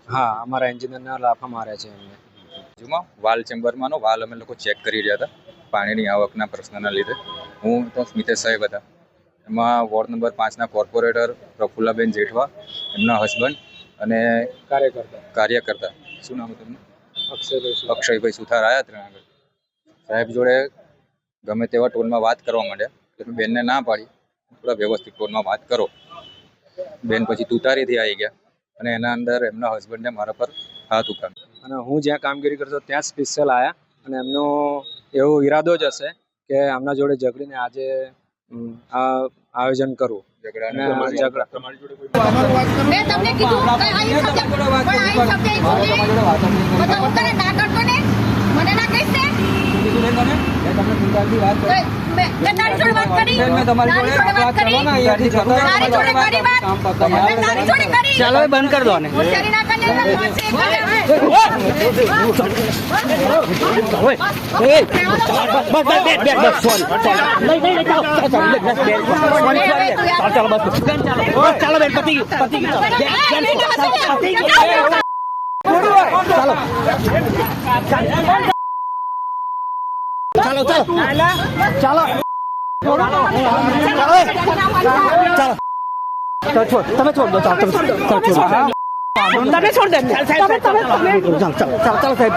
છે. હા અમારા એન્જિનિયરના લાફા માર્યા છે એમને. બાજુમાં વાલ ચેમ્બરમાંનો વાલ અમે લોકો ચેક કરી રહ્યા હતા પાણીની આવકના પ્રશ્નના લીધે. હું તો સ્મિતેશ સાહેબ હતા. એમાં વોર્ડ નંબર પાંચના કોર્પોરેટર પ્રફુલ્લાબેન જેઠવા એમના હસબન્ડ અને કાર્યકર્તા. કાર્યકર્તા. શું નામ હતું એમનું? અક્ષયભાઈ અક્ષયભાઈ સુથાર આવ્યા આગળ. સાહેબ જોડે ગમે તેવા ટોનમાં વાત કરવા માંડ્યા એટલે બેનને ના પાડી. થોડા વ્યવસ્થિત ટોનમાં વાત કરો. બેન પછી તુતારીથી આવી ગયા. અને એના અંદર એમના હસબન્ડે મારા પર હાથ ઉકામ્યો અને હું જ્યાં કામગીરી કરતો ત્યાં સ્પેશિયલ આવ્યા અને એમનો એવો ઈરાદો જ હશે કે આમના જોડે ઝઘડીને આજે આ આયોજન કરવું ઝઘડાને અને ઝઘડા તમારી જોડે કોઈ મેં તમને કીધું કે આ એક શબ્દ પણ આ એક શબ્દ એ બોલી બધા હું તને ના કરતો ને મને ના કહીશ તારી જોડે વાત કરી તારી જોડે વાત કરી તારી જોડે કરી વાત તારી જોડે કરી ચાલો એ બંધ કરી દો ને હોશિયારી ના કરી ચાલો બેન પતિ પતિ ચાલો ચાલો ચાલો ચાલો છોડ તમે છોડ દો ચાલો તમે ચાલો છોડ તમે છોડ દે ચાલો ચાલો ચાલો સાહેબ